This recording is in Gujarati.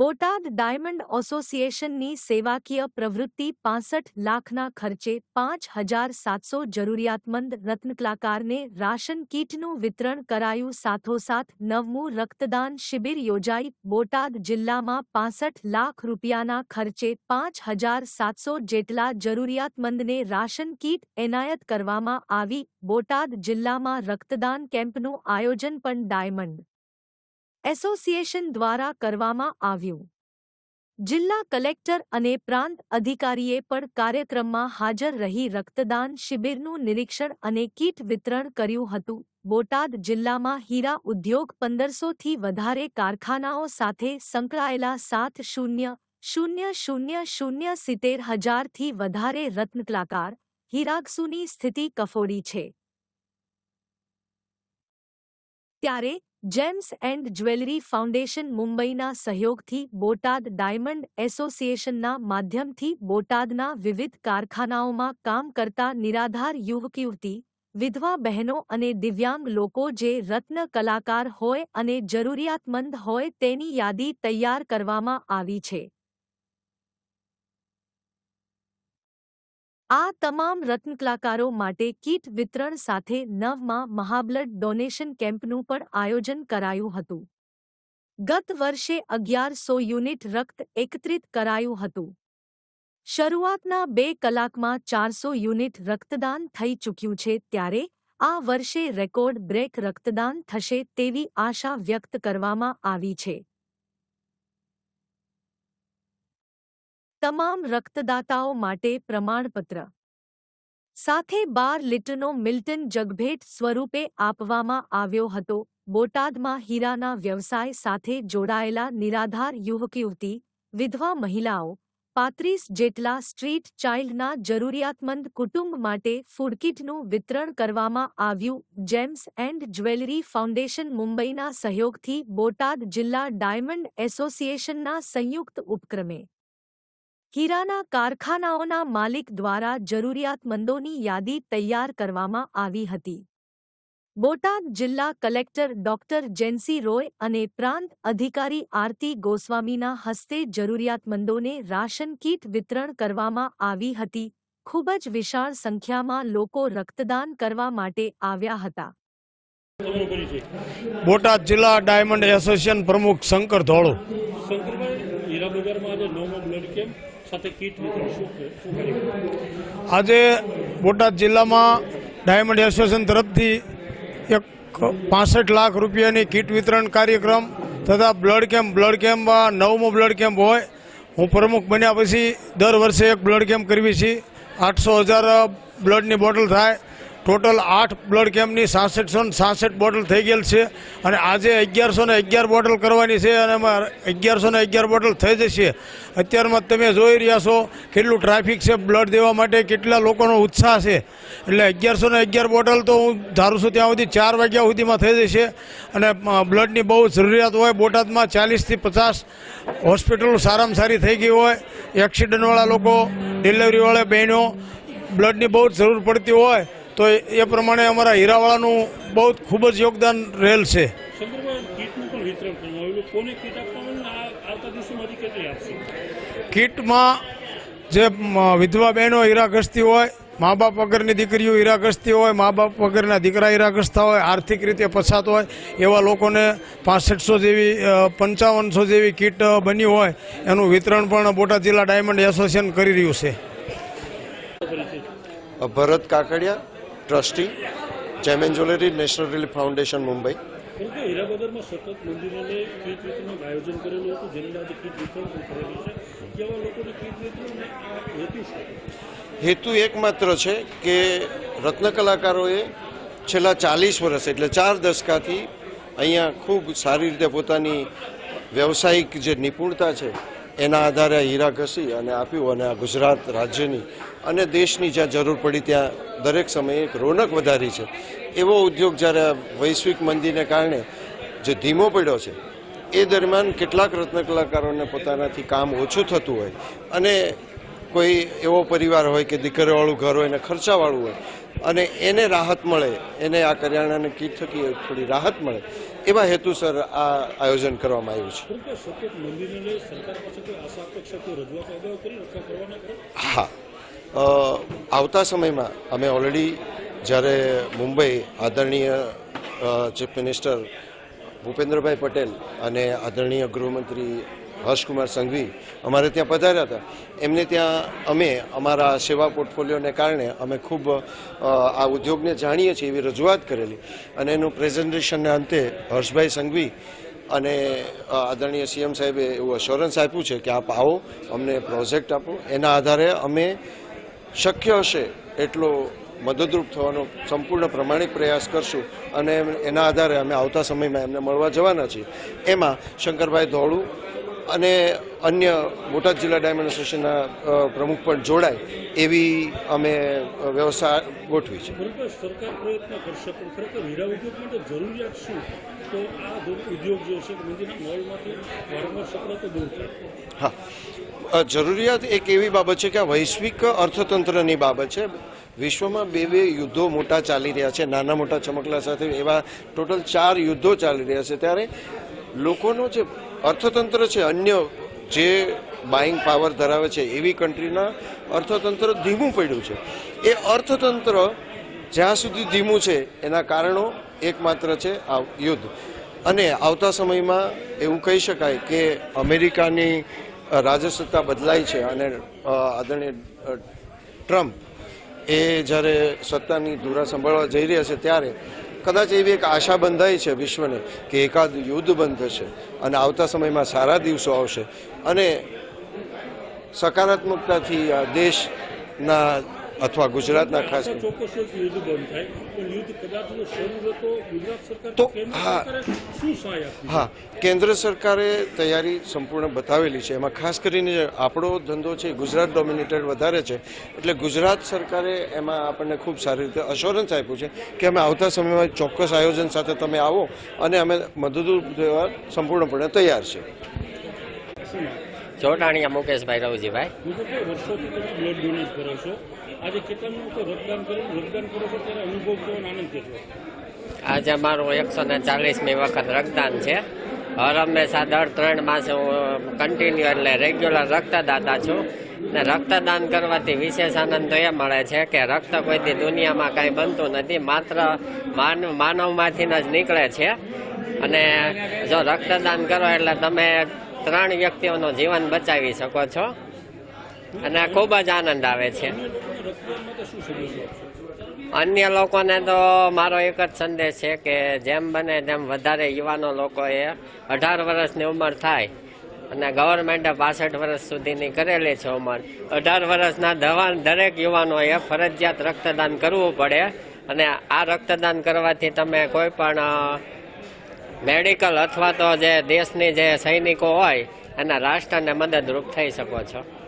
બોટાદ ડાયમંડ એસોસિએશનની સેવાકીય પ્રવૃત્તિ પાસઠ લાખના ખર્ચે પાંચ હજાર સાતસો જરૂરિયાતમંદ રત્નકલાકારને રાશન કીટનું વિતરણ કરાયું. સાથોસાથ નવમું રક્તદાન શિબિર યોજાઈ. બોટાદ જિલ્લામાં પાસઠ લાખ રૂપિયાના ખર્ચે પાંચ હજાર સાતસો જેટલા જરૂરિયાતમંદને રાશન કીટ એનાયત કરવામાં આવી. બોટાદ જિલ્લામાં રક્તદાન કેમ્પનું આયોજન પણ ડાયમંડ એસોસિએશન દ્વારા કરવામાં આવ્યું. જિલ્લા કલેક્ટર અને પ્રાંત અધિકારીએ પણ કાર્યક્રમમાં હાજર રહી રક્તદાન શિબિરનું નિરીક્ષણ અને કીટ વિતરણ કર્યું હતું. બોટાદ જિલ્લામાં હીરા ઉદ્યોગ પંદરસોથી વધારે કારખાનાઓ સાથે સંકળાયેલા સાત શૂન્ય શૂન્ય શૂન્ય શૂન્ય સિત્તેર હજારથી વધારે રત્નકલાકાર હીરાક્સુની સ્થિતિ કફોડી છે. ત્યારે જેમ્સ એન્ડ જ્વેલરી ફાઉન્ડેશન મુંબઈના સહયોગથી બોટાદ ડાયમંડ એસોસિએશનના માધ્યમથી બોટાદના વિવિધ કારખાનાઓમાં કામ કરતા નિરાધાર યુવક યુવતી વિધવા બહેનો અને દિવ્યાંગ લોકો જે રત્ન કલાકાર હોય અને જરૂરિયાતમંદ હોય તેની યાદી તૈયાર કરવામાં આવી છે. આ તમામ રત્નકલાકારો માટે કીટ વિતરણ સાથે નવમાં મહાબ્લડ ડોનેશન કેમ્પનું પણ આયોજન કરાયું હતું. ગત વર્ષે અગિયારસો યુનિટ રક્ત એકત્રિત કરાયું હતું. શરૂઆતના બે કલાકમાં ચારસો યુનિટ રક્તદાન થઈ ચૂક્યું છે ત્યારે આ વર્ષે રેકોર્ડ બ્રેક રક્તદાન થશે તેવી આશા વ્યક્ત કરવામાં આવી છે. તમામ રક્તદાતાઓ માટે પ્રમાણપત્ર. સાથે બાર લીટરનો મિલ્ટન જગભેટ સ્વરૂપે આપવામાં આવ્યો હતો. બોટાદમાં હીરાના વ્યવસાય સાથે જોડાયેલા નિરાધાર યુવક યુવતી, વિધવા મહિલાઓ, પાંત્રીસ જેટલા સ્ટ્રીટ ચાઇલ્ડના જરૂરિયાતમંદ કુટુંબ માટે ફૂડકીટનું વિતરણ કરવામાં આવ્યું. જેમ્સ એન્ડ જ્વેલરી ફાઉન્ડેશન મુંબઈના સહયોગથી બોટાદ જિલ્લા ડાયમંડ એસોસિએશનના સંયુક્ત ઉપક્રમે હીરાના કારખાનાઓના માલિક દ્વારા જરૂરિયાતમંદોની યાદી તૈયાર કરવામાં આવી હતી. બોટાદ જિલ્લા કલેક્ટર ડોક્ટર જેન્સી રોય અને પ્રાંત અધિકારી આરતી ગોસ્વામીના હસ્તે જરૂરિયાતમંદોને રાશન કીટ વિતરણ કરવામાં આવી હતી. ખૂબ જ વિશાળ સંખ્યામાં લોકો રક્તદાન કરવા માટે આવ્યા હતા. બોટાદ જિલ્લા ડાયમંડ એસોસિએશન પ્રમુખ શંકર ધોળો. શંકરભાઈ હીરા બજારમાં આજે નવમો બ્લડ કેમ્પ. આજે બોટાદ જિલ્લામાં ડાયમંડ એસોસિએશન તરફથી એક પાસઠ લાખ રૂપિયાની કીટ વિતરણ કાર્યક્રમ તથા બ્લડ કેમ્પ, બ્લડ કેમ્પમાં નવમો બ્લડ કેમ્પ હોય. હું પ્રમુખ બન્યા પછી દર વર્ષે એક બ્લડ કેમ્પ કરવી છીએ આઠસો હજાર બ્લડની બોટલ થાય. ટોટલ આઠ બ્લડ કેમ્પની સાસઠસો ને સાસઠ બોટલ થઈ ગયેલ છે અને આજે અગિયારસો ને અગિયાર બોટલ કરવાની છે અને અગિયારસો ને અગિયાર બોટલ થઈ જશે. અત્યારમાં તમે જોઈ રહ્યા છો કેટલું ટ્રાફિક છે બ્લડ દેવા માટે, કેટલા લોકોનો ઉત્સાહ છે. એટલે અગિયારસો ને અગિયાર બોટલ તો હું ધારું છું ત્યાં સુધી ચાર વાગ્યા સુધીમાં થઈ જશે. અને બ્લડની બહુ જરૂરિયાત હોય, બોટાદમાં ચાલીસથી પચાસ હોસ્પિટલો સારામાં સારી થઈ ગઈ હોય, એક્સિડન્ટવાળા લોકો, ડિલિવરીવાળા બહેનો, બ્લડની બહુ જરૂર પડતી હોય તો એ પ્રમાણે અમારા હીરાવાળાનું બહુ ખૂબ જ યોગદાન રહેલ છે. કીટમાં જે વિધવા બહેનો હીરાગ્રસ્તી હોય મા બાપ વગરની દીકરીઓ હીરાગ્રસ્તી હોય મા બાપ વગરના દીકરા હીરાગ્રસ્તા હોય આર્થિક રીતે પછાત હોય એવા લોકોને પાસઠસો જેવી પંચાવનસો જેવી કીટ બની હોય એનું વિતરણ પણ બોટાદ જિલ્લા ડાયમંડ એસોસિએશન કરી રહ્યું છે. Bharat Kakadiya. Trustee gem and jewellery national relief foundation Mumbai. પરંતુ સતત મંદિરોને કીટ વિતરણનું આયોજન કરેલું હતું જેની આજે કીટ વિતરણ પણ કરેલું છે. કેવા લોકોને કીટ વિતરણ હેતુ શું? હેતુ એકમાત્ર છે કે રત્ન કલાકારોએ છેલ્લા ચાલીસ વર્ષ એટલે ચાર દશકાથી અહીંયા ખૂબ સારી રીતે પોતાની વ્યવસાયિક જે નિપુણતા છે એના આધારે હીરા ઘસી અને આપ્યું અને આ ગુજરાત રાજ્યની અને દેશની જ્યાં જરૂર પડી ત્યાં દરેક સમયે એક રોનક વધારી છે. એવો ઉદ્યોગ જ્યારે વૈશ્વિક મંદીને કારણે જે ધીમો પડ્યો છે એ દરમિયાન કેટલાક રત્ન કલાકારોને પોતાનાથી કામ ઓછું થતું હોય અને કોઈ એવો પરિવાર હોય કે દીકરીવાળું ઘર હોય ને ખર્ચાવાળું હોય અને એને રાહત મળે એને આ કરિયાણાની કીટ થકી થોડી રાહત મળે એવા હેતુસર આ આયોજન કરવામાં આવ્યું છે. હા. આવતા સમયમાં અમે ઓલરેડી જ્યારે મુંબઈ આદરણીય ચીફ મિનિસ્ટર ભૂપેન્દ્રભાઈ પટેલ અને આદરણીય ગૃહમંત્રી હર્ષકુમાર સંઘવી અમારે ત્યાં પધાર્યા હતા. એમને ત્યાં અમે અમારા સેવા પોર્ટફોલિયોને કારણે અમે ખૂબ આ ઉદ્યોગને જાણીએ છીએ એવી રજૂઆત કરેલી. અને એનું પ્રેઝન્ટેશનના અંતે હર્ષભાઈ સંઘવી અને આદરણીય સીએમ સાહેબે એવું અશ્યોરન્સ આપ્યું છે કે આપ આવો, અમને પ્રોજેક્ટ આપો. એના આધારે અમે શક્ય હશે એટલો મદદરૂપ થવાનો સંપૂર્ણ પ્રમાણિક પ્રયાસ કરશું અને એના આધારે અમે આવતા સમયમાં એમને મળવા જવાના છીએ. એમાં શંકરભાઈ ધોળુ અને અન્ય બોટાદ જિલ્લા ડાયમંડ એસોસિએશનના પ્રમુખ પણ જોડાય એવી અમે વ્યવસ્થા ગોઠવી છે. સરકાર પ્રયત્ન કરશે પણ ખરેખર હીરા ઉદ્યોગ માટે જરૂરિયાત શું? તો આ ઉદ્યોગ જે છે મંદિરના મોલમાંથી વારંવાર સપડાતો દૂર હા. જરૂરિયાત એક એવી બાબત છે કે આ વૈશ્વિક અર્થતંત્રની બાબત છે. વિશ્વમાં બે બે યુદ્ધો મોટા ચાલી રહ્યા છે નાના મોટા ચમકલા સાથે એવા ટોટલ ચાર યુદ્ધો ચાલી રહ્યા છે. ત્યારે લોકોનો જે અર્થતંત્ર છે, અન્ય જે બાઇંગ પાવર ધરાવે છે, એવી કન્ટ્રીના અર્થતંત્ર ધીમું પડ્યું છે. એ અર્થતંત્ર જ્યાં સુધી ધીમું છે, એના કારણો એકમાત્ર છે આ યુદ્ધ. અને આવતા સમયમાં એવું કહી શકાય કે અમેરિકાની રાજસત્તા બદલાઈ છે અને આદરણીય ટ્રમ્પ એ જ્યારે સત્તાની ધુરા સંભાળવા જઈ રહ્યા છે ત્યારે કદાચ એવી એક આશા બંધાઈ છે વિશ્વને કે એકાદ યુદ્ધ બંધ થશે અને આવતા સમયમાં સારા દિવસો આવશે. અને સકારાત્મકતાથી આ દેશના અથવા ગુજરાતના ખાસ તો હા. હા કેન્દ્ર સરકારે તૈયારી સંપૂર્ણ બતાવેલી છે એમાં ખાસ કરીને આપણો ધંધો છે ગુજરાત ડોમિનેટેડ વધારે છે એટલે ગુજરાત સરકારે એમાં આપણને ખૂબ સારી રીતે અશ્યોરન્સ આપ્યું છે કે અમે આવતા સમયમાં ચોક્કસ આયોજન સાથે તમે આવો અને અમે મદદરૂપ દેવા સંપૂર્ણપણે તૈયાર છે ચોટાણીયા મુકેશભાઈ રવજીભાઈ આજે કેટલાનું લોકો રક્તદાન કરે રક્તદાન કરો છો ત્યારે અનુભવ કેવો આનંદ કેટલો આજે મારું એકસો ને ચાલીસમી વખત રક્તદાન છે. હર હંમેશા દર ત્રણ માસે હું કન્ટિન્યુ એટલે રેગ્યુલર રક્તદાતા છું. ને રક્તદાન કરવાથી વિશેષ આનંદ તો એ મળે છે કે રક્ત કોઈથી દુનિયામાં કાંઈ બનતું નથી, માત્ર માનવ માનવમાંથી જ નીકળે છે. અને જો રક્તદાન કરો એટલે તમે ત્રણ વ્યક્તિઓનું જીવન બચાવી શકો છો. અને ખૂબ જ આનંદ આવે છે. અન્ય લોકોને તો મારો એક જ સંદેશ છે કે જેમ બને તેમ વધારે યુવાનો લોકોએ અઢાર વર્ષની ઉંમર થાય અને ગવર્મેન્ટે પાસઠ વર્ષ સુધીની કરેલી છે ઉંમર. અઢાર વર્ષના દવા દરેક યુવાનોએ ફરજિયાત રક્તદાન કરવું પડે અને આ રક્તદાન કરવાથી તમે કોઈ પણ મેડિકલ અથવા તો જે દેશની જે સૈનિકો હોય એના રાષ્ટ્રને મદદરૂપ થઈ શકો છો.